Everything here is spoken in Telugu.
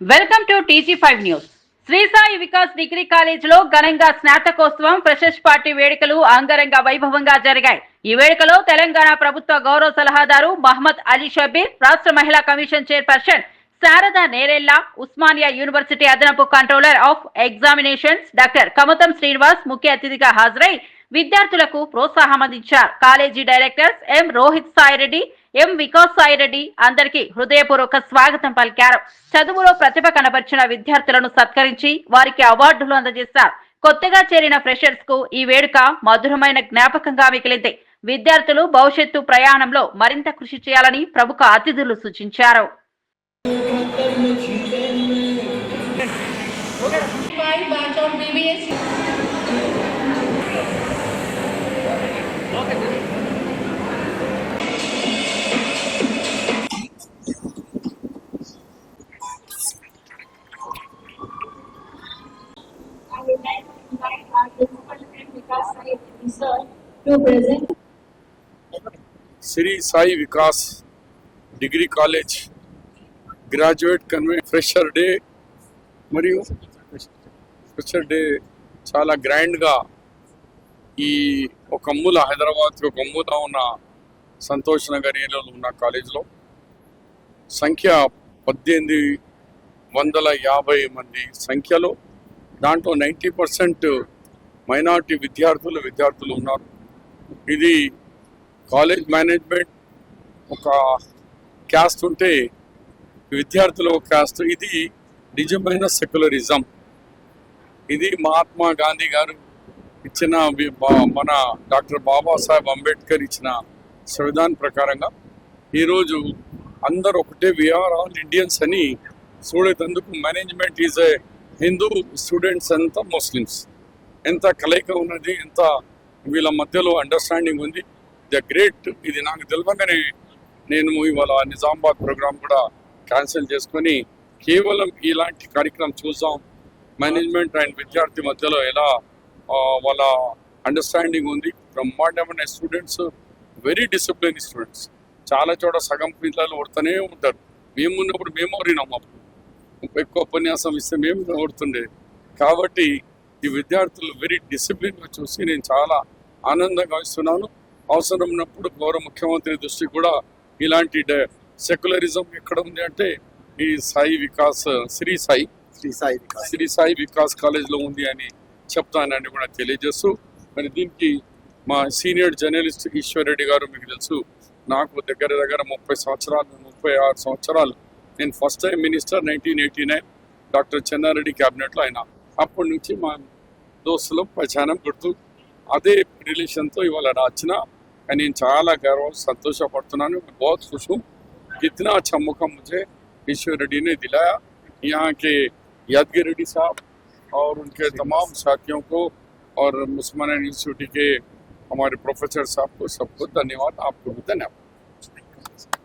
Welcome to TG five news. Shri Sai Vikas degree కాలేజ్లో ఘనంగా స్నాతకోత్సవం ఫ్రెషర్స్ పార్టీ వేడుకలు అంగరంగ వైభవంగా జరిగాయి. ఈ వేడుకలో తెలంగాణ ప్రభుత్వ గౌరవ సలహాదారు మహమ్మద్ అలీ షబీర్ రాష్ట్ర మహిళా commission chairperson Sharada Nerella Osmania university అదనపు controller of examinations doctor Kamatam Srinivas ముఖ్య అతిథిగా హాజరై విద్యార్థులకు ప్రోత్సాహం అందించారు. College directors M Rohit Sai Reddy M Vikas Sai Reddy అందరికీ హృదయపూర్వక స్వాగతం పలికారు. చదువులో ప్రతిభ కనబర్చిన విద్యార్థులను సత్కరించి వారికి అవార్డులు అందజేశారు. కొత్తగా చేరిన ఫ్రెషర్స్కు ఈ వేడుక మధురమైన జ్ఞాపకంగా మిగిలింది. విద్యార్థులు భవిష్యత్తు ప్రయాణంలో మరింత కృషి చేయాలని ప్రముఖ అతిథులు సూచించారు. five batch Shri Sai Vikas degree college graduate convey fresher day మరియు ఫ్రెషర్ డే చాలా గ్రాండ్గా ఈ ఒక అమ్ముల హైదరాబాద్ ఒక అమ్ముల ఉన్న సంతోష్ నగర్ ఏరియాలో ఉన్న కాలేజ్లో సంఖ్య పద్దెనిమిది వందల యాభై మంది సంఖ్యలో దాంట్లో నైంటీ పర్సెంట్ మైనారిటీ విద్యార్థులు విద్యార్థులు ఉన్నారు. ఇది కాలేజ్ మేనేజ్మెంట్ ఒక క్యాస్ట్ ఉంటే విద్యార్థుల ఒక క్యాస్ట్. ఇది నిజమైన సెక్యులరిజం. ఇది మహాత్మా గాంధీ గారు ఇచ్చిన బా- మన డాక్టర్ బాబాసాహెబ్ అంబేద్కర్ ఇచ్చిన సంవిధానం ప్రకారంగా ఈరోజు అందరు ఒకటే విఆర్ ఆల్ ఇండియన్స్ అని చూడేటందుకు management is a Hindu students అంతా ముస్లిమ్స్. ఎంత కలయిక ఉన్నది ఎంత వీళ్ళ మధ్యలో అండర్స్టాండింగ్ ఉంది. ద గ్రేట్ ఇది నాకు తెలియగానే నేను ఇవాళ నిజామాబాద్ ప్రోగ్రామ్ కూడా క్యాన్సిల్ చేసుకొని కేవలం ఇలాంటి కార్యక్రమం చూద్దాం. మేనేజ్మెంట్ అండ్ విద్యార్థి మధ్యలో ఎలా వాళ్ళ అండర్స్టాండింగ్ ఉంది. బ్రహ్మాండమైన స్టూడెంట్స్ వెరీ డిసిప్లిన్ స్టూడెంట్స్ చాలా చోట సగం పిల్లలు ఓడుతూనే ఉంటారు. మేము ఉన్నప్పుడు మేము ఓడినాం అప్పుడు. ఎక్కువ ఉపన్యాసం ఇస్తే మేము ఓడుతుండే. కాబట్టి ఈ విద్యార్థులు వెరీ డిసిప్లిన్గా చూసి నేను చాలా ఆనందంగా ఇస్తున్నాను అవసరం ఉన్నప్పుడు గౌరవ ముఖ్యమంత్రి దృష్టి కూడా ఇలాంటి సెక్యులరిజం ఎక్కడ ఉంది అంటే ఈ సాయి వికాస్ శ్రీ సాయి. శ్రీ సాయి శ్రీ సాయి వికాస్ కాలేజ్లో ఉంది అని చెప్తానని కూడా తెలియజేస్తూ మరి దీనికి మా సీనియర్ జర్నలిస్ట్ ఈశ్వర్ రెడ్డి గారు మీకు తెలుసు నాకు దగ్గర దగ్గర ముప్పై సంవత్సరాలు ముప్పై ఆరు సంవత్సరాలు. నేను first time minister nineteen eighty nine. Doctor Chenna Reddy క్యాబినెట్లో అయినా అప్పటి నుంచి మా దోస్తులు ప్రచారం గుర్తు అదే రిలేషన్తో ఇవాళ రాచిన కానీ నేను చాలా గర్వం సంతోషపడుతున్నాను बहुत खुश हूँ कितना अच्छा मौका मुझे ईश्वर रेड्डी ने दिलाया यहाँ के यादगिरी रेड्डी साहब और उनके तमाम साथियों को और मुस्लिमान यूनिवर्सिटी के हमारे प्रोफेसर साहब को सबको धन्यवाद आपको भी धन्यवाद